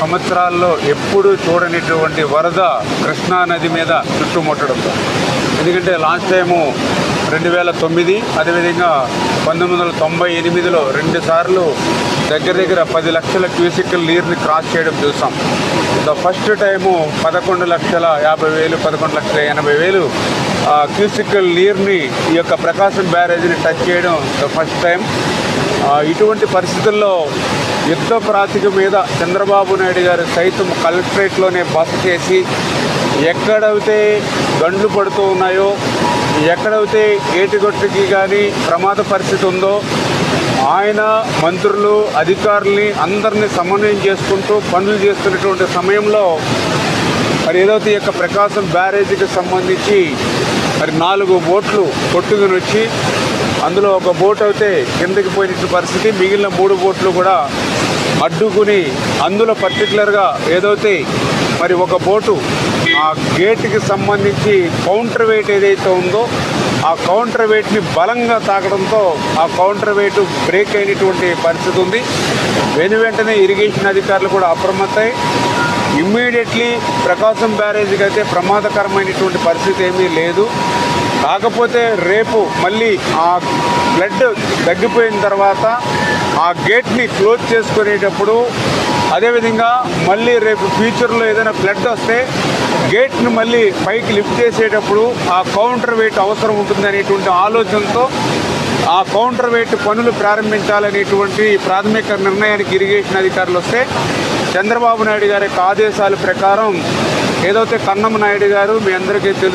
సంవత్సరాల్లో ఎప్పుడు చూడనిటువంటి వరద కృష్ణా నది మీద చుట్టుముట్టడంతో ఎందుకంటే లాస్ట్ టైము రెండు వేల తొమ్మిది అదేవిధంగా పంతొమ్మిది వందల తొంభై ఎనిమిదిలో రెండు సార్లు దగ్గర దగ్గర పది లక్షల క్యూసికల్ నీరుని క్రాస్ చేయడం చూసాం. ద ఫస్ట్ టైము పదకొండు లక్షల యాభై వేలు పదకొండు లక్షల ఎనభై వేలు క్యూసికల్ నీరుని ఈ యొక్క ప్రకాశం బ్యారేజ్ని టచ్ చేయడం ద ఫస్ట్ టైం. ఇటువంటి పరిస్థితుల్లో యుద్ధ ప్రాతిక మీద చంద్రబాబు నాయుడు గారు సైతం కలెక్టరేట్లోనే బస చేసి ఎక్కడైతే గండ్లు పడుతూ ఉన్నాయో ఎక్కడైతే ఏటిగొట్టుకి కానీ ప్రమాద పరిస్థితి ఉందో ఆయన మంత్రులు అధికారుల్ని అందరినీ సమన్వయం చేసుకుంటూ పనులు చేస్తున్నటువంటి సమయంలో మరి ఏదైతే ఈ యొక్క ప్రకాశం బ్యారేజీకి సంబంధించి మరి నాలుగు బోట్లు కొట్టుకుని వచ్చి అందులో ఒక బోట్ అయితే కిందకి పోయిన పరిస్థితి. మిగిలిన మూడు బోట్లు కూడా అడ్డుకుని అందులో పర్టికులర్గా ఏదైతే మరి ఒక బోటు ఆ గేట్కి సంబంధించి కౌంటర్ వెయిట్ ఏదైతే ఉందో ఆ కౌంటర్ వెయిట్ని బలంగా తాకడంతో ఆ కౌంటర్ వెయిట్ బ్రేక్ అయినటువంటి పరిస్థితి ఉంది. వెను వెంటనే ఇరిగేషన్ అధికారులు కూడా అప్రమత్తాయి ఇమ్మీడియట్లీ ప్రకాశం బ్యారేజ్కి అయితే ప్రమాదకరమైనటువంటి పరిస్థితి ఏమీ లేదు. కాకపోతే రేపు మళ్ళీ ఆ బ్లడ్ తగ్గిపోయిన తర్వాత ఆ గేట్ని క్లోజ్ చేసుకునేటప్పుడు అదేవిధంగా మళ్ళీ రేపు ఫ్యూచర్లో ఏదైనా ఫ్లడ్ వస్తే గేట్ని మళ్ళీ పైకి లిఫ్ట్ చేసేటప్పుడు ఆ కౌంటర్ వెయిట్ అవసరం ఉంటుంది అనేటువంటి ఆలోచనతో ఆ కౌంటర్ వెయిట్ పనులు ప్రారంభించాలనేటువంటి ప్రాథమిక నిర్ణయానికి ఇరిగేషన్ అధికారులు వస్తే చంద్రబాబు నాయుడు గారి యొక్క ఆదేశాల ప్రకారం ఏదైతే కన్నమ్మ నాయుడు గారు మీ అందరికీ తెలుసు.